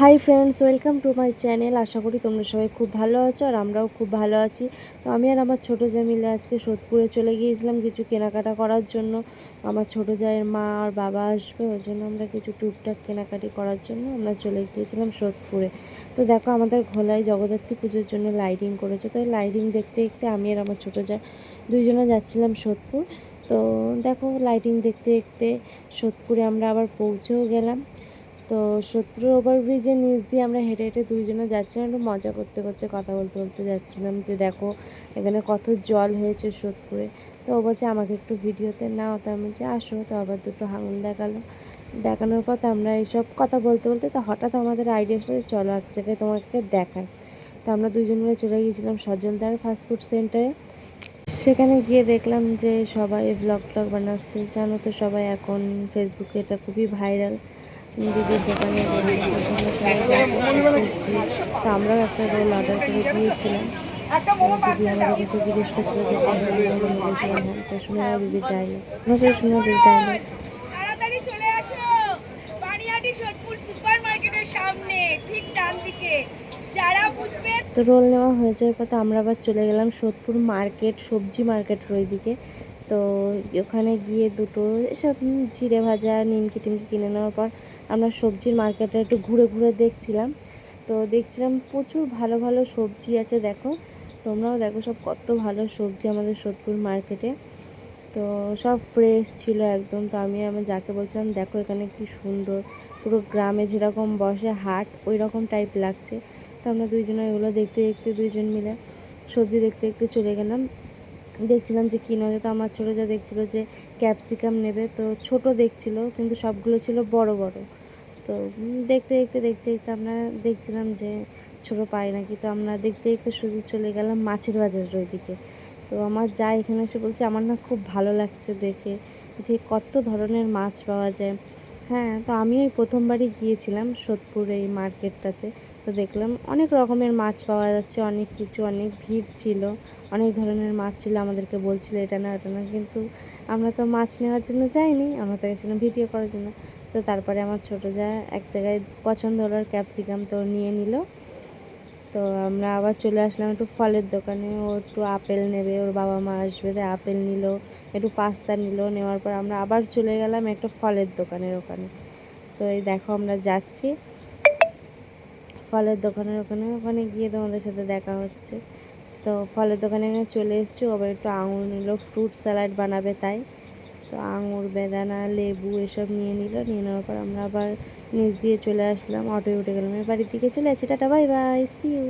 Hi friends, welcome to my channel. আশা করি তোমরা সবাই খুব ভালো আছো আর আমরাও খুব ভালো আছি। তো আমি আর আমার ছোটো যা মিলে আজকে সোদপুরে চলে গিয়েছিলাম কিছু কেনাকাটা করার জন্য। আমার ছোটো জায়ের মা আর বাবা আসবে, ওই জন্য আমরা কিছু টুকটাক কেনাকাটি করার জন্য আমরা চলে গিয়েছিলাম সোদপুরে। তো দেখো, আমাদের ঘোলায় জগদ্ধাত্রী পুজোর জন্য লাইটিং করেছে। তো লাইটিং দেখতে দেখতে আমি আর আমার ছোটো যা দুইজনে যাচ্ছিলাম সোদপুর। তো দেখো লাইটিং দেখতে দেখতে সোদপুরে আমরা আবার পৌঁছেও গেলাম। তো সোদপুর ওভারব্রিজের নিচ দিয়ে আমরা হেঁটে হেঁটে দুইজনে যাচ্ছিলাম একটু মজা করতে করতে, কথা বলতে বলতে যাচ্ছিলাম যে দেখো, এখানে কত জল হয়েছে সোদপুরে তো ও বলছে, আমাকে একটু ভিডিওতে নাও। তো আমি যে আসো। তো আবার দুটো হাঙুল দেখাল। দেখানোর পর আমরা এইসব কথা বলতে বলতে তো হঠাৎ আমাদের আইডিয়া আসলে চলো এক জায়গায় তোমাকে দেখায় তো আমরা দুজন মিলে চলে গিয়েছিলাম সজলদার ফাস্টফুড সেন্টারে সেখানে গিয়ে দেখলাম যে সবাই ব্লগ ট্লগ বানাচ্ছে। জানো তো সবাই এখন ফেসবুকে এটা খুবই ভাইরাল দিদির দোকানে তো আমরাও একটা রোল অর্ডার করে দিয়েছিলাম। দিদি আমাদের কাছে জিজ্ঞেস করছিল যে বলেছিলাম হ্যাঁ তো শুনে দিদির আমার শুনে দিকে। তো রোল নেওয়া হয়ে যাওয়ার পর আমরা আবার চলে গেলাম সোদপুর মার্কেট সবজি মার্কেট মার্কেটের ওইদিকে। তো ওখানে গিয়ে দুটো এসব জিরে ভাজা, নিমকি টিমকি কিনে নেওয়ার পর আমরা সবজির মার্কেটে একটু ঘুরে ঘুরে দেখছিলাম। তো দেখছিলাম প্রচুর ভালো ভালো সবজি আছে, দেখো। তোমরাও দেখো সব কত ভালো সবজি আমাদের সোদপুর মার্কেটে। তো সব ফ্রেশ ছিল একদম। তো আমি আমার যাকে বলছিলাম, দেখো এখানে কি সুন্দর। পুরো গ্রামে যেরকম বসে হাট ওই রকম টাইপ লাগছে। তো আমরা দুইজনে ওগুলো দেখতে দেখতে দুইজন মিলে সবজি দেখতে দেখতে চলে গেলাম। দেখছিলাম যে কী নেওয়া যেত আমার ছোটো যা দেখছিলো যে ক্যাপসিকাম নেবে, তো ছোট দেখছিল, কিন্তু সবগুলো ছিল বড় বড়। তো দেখতে দেখতে দেখতে দেখতে আমরা দেখছিলাম যে ছোটো পাই নাকি, তো আমরা দেখতে দেখতে শুধু চলে গেলাম মাছের বাজারের ওইদিকে। তো আমার যা এখানে এসে বলছে, আমার না খুব ভালো লাগছে দেখে যে কত ধরনের মাছ পাওয়া যায়। হ্যাঁ তো আমি ওই প্রথমবারই গিয়েছিলাম সোদপুর এই মার্কেটটাতে। তো দেখলাম অনেক রকমের মাছ পাওয়া যাচ্ছে, অনেক কিছু, অনেক ভিড় ছিল, অনেক ধরনের মাছ ছিল, আমাদেরকে বলছিল এটা না, ওটা না, কিন্তু আমরা তো মাছ নেওয়ার জন্য যাইনি, আমরা তো গেছিলাম ভিডিও করার জন্য। তো তারপরে আমার ছোটো যা এক জায়গায় পছন্দ হলো ক্যাপসিকাম তো নিয়ে নিল। তো আমরা আবার চলে আসলাম একটু ফলের দোকানে। ও একটু আপেল নেবে, ওর বাবা মা আসবে, তাই আপেল নিল, একটু পাস্তা নিল, নেওয়ার পর আমরা আবার চলে গেলাম একটা ফলের দোকানের ওখানে। তো এই দেখো আমরা যাচ্ছি ফলের দোকানের ওখানে। ওখানে গিয়ে তোমাদের সাথে দেখা হচ্ছে। তো ফলের দোকানে চলে এসেছি, ও আবার একটু আঙুল নিল, ফ্রুট স্যালাড বানাবে তাই। তো আঙুর, বেদানা, লেবু এসব নিয়ে নিল। নিয়ে নেওয়ার পর আমরা আবার নিচ দিয়ে চলে আসলাম। অটোয় উঠে গেলাম। এর বাড়ির দিকে চলে যাচ্ছি tata, bye bye see you